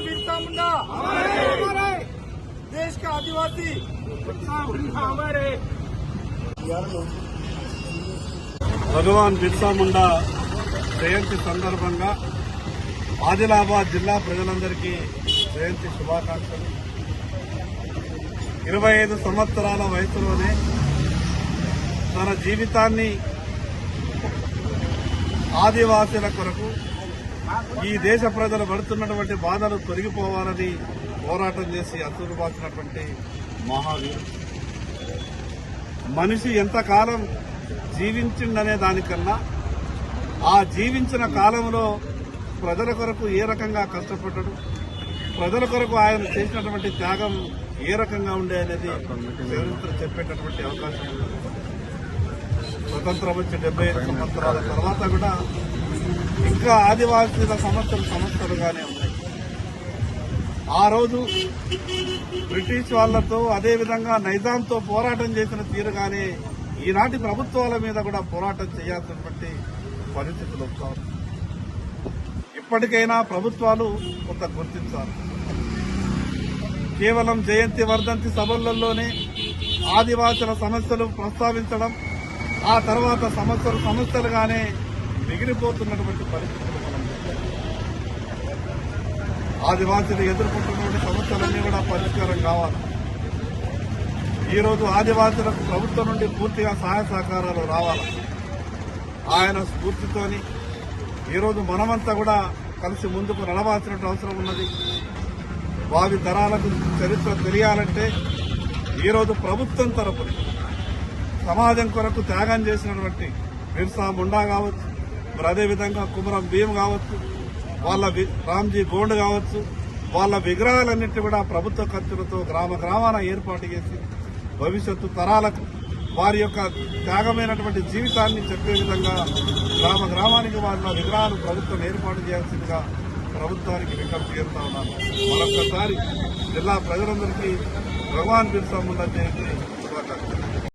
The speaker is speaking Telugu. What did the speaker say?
भगवान बिरसा मुंडा देश का आदिवासी భగవాన్ బిర్సా ముండా జయంతి సందర్భంగా ఆదిలాబాద్ జిల్లా ప్రజలందరికీ జయంతి శుభాకాంక్షలు ఇరవై ఐదు సంవత్సరాల వయసులోనే తన జీవితాన్ని ఆదివాసీల కొరకు ఈ దేశ ప్రజలు పడుతున్నటువంటి బాధలు తొలగిపోవాలని పోరాటం చేసి అసూరుబాసినటువంటి మహావీరుడు. మనిషి ఎంతకాలం జీవించిండనే దానికన్నా ఆ జీవించిన కాలంలో ప్రజల కొరకు ఏ రకంగా కష్టపడ్డాడు? ప్రజల కొరకు ఆయన చేసినటువంటి త్యాగం ఏ రకంగా ఉండే అనేది చరిత్ర చెప్పేటటువంటి అవకాశం ఉంది. స్వతంత్రం వచ్చి డెబ్బై ఐదు సంవత్సరాల తర్వాత కూడా ఇంకా ఆదివాసీల సమస్యలు సమస్యలుగానే ఉన్నాయి. ఆ రోజు బ్రిటిష్ వాళ్ళతో అదేవిధంగా నైజాంతో పోరాటం చేసిన తీరుగానే ఈనాటి ప్రభుత్వాల మీద కూడా పోరాటం చేయాల్సినటువంటి పరిస్థితులు వస్తారు ఇప్పటికైనా ప్రభుత్వాలు కొంత గుర్తించాలి. కేవలం జయంతి వర్ధంతి సభలలోనే ఆదివాసుల సమస్యలు ప్రస్తావించడం ఆ తర్వాత సమస్యలు సమస్యలుగానే ఎగిరిపోతున్నటువంటి పరిస్థితులు మనం ఆదివాసీలు ఎదుర్కొంటున్నటువంటి సమస్యలన్నీ కూడా పరిష్కారం కావాలి. ఈ రోజు ఆదివాసులకు ప్రభుత్వం నుండి పూర్తిగా సహాయ సహకారాలు రావాలి. ఆయన స్ఫూర్తితోని ఈరోజు మనమంతా కూడా కలిసి ముందుకు నడవాల్సిన అవసరం ఉన్నది. భావి తరాలకు చరిత్ర తెలియాలంటే ఈరోజు ప్రభుత్వం తరపున సమాజం కొరకు త్యాగం చేసినటువంటి బిర్సా ముండా కావచ్చు మరి అదేవిధంగా కుమరం భీమ్ కావచ్చు వాళ్ళ రామ్జీ గోండ్ కావచ్చు వాళ్ళ విగ్రహాలన్నింటినీ కూడా ప్రభుత్వ ఖర్చులతో గ్రామ గ్రామాన ఏర్పాటు చేసి భవిష్యత్తు తరాలకు వారి యొక్క త్యాగమైనటువంటి జీవితాన్ని చెప్పే విధంగా గ్రామ గ్రామానికి వాళ్ళ విగ్రహాలు ప్రభుత్వం ఏర్పాటు చేయాల్సిందిగా ప్రభుత్వానికి విజ్ఞప్తి చేస్తా ఉన్నాను. మరొక్కసారి జిల్లా ప్రజలందరికీ భగవాన్ బిర్సా ముండా జయంతి